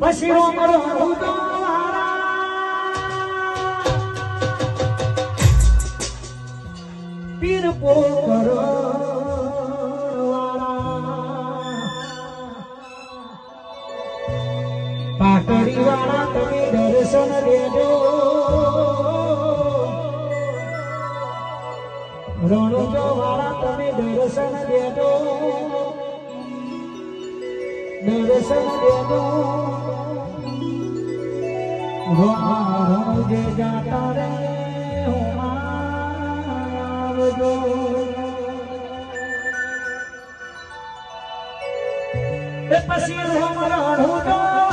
પછી રો કરો પાટડી વાળા તમે દર્શન દેજો રણુજો વાળા તમે દર્શન દેજો દર્શન દેજો જાતા રે, હું આવજો પછી રોમ રણું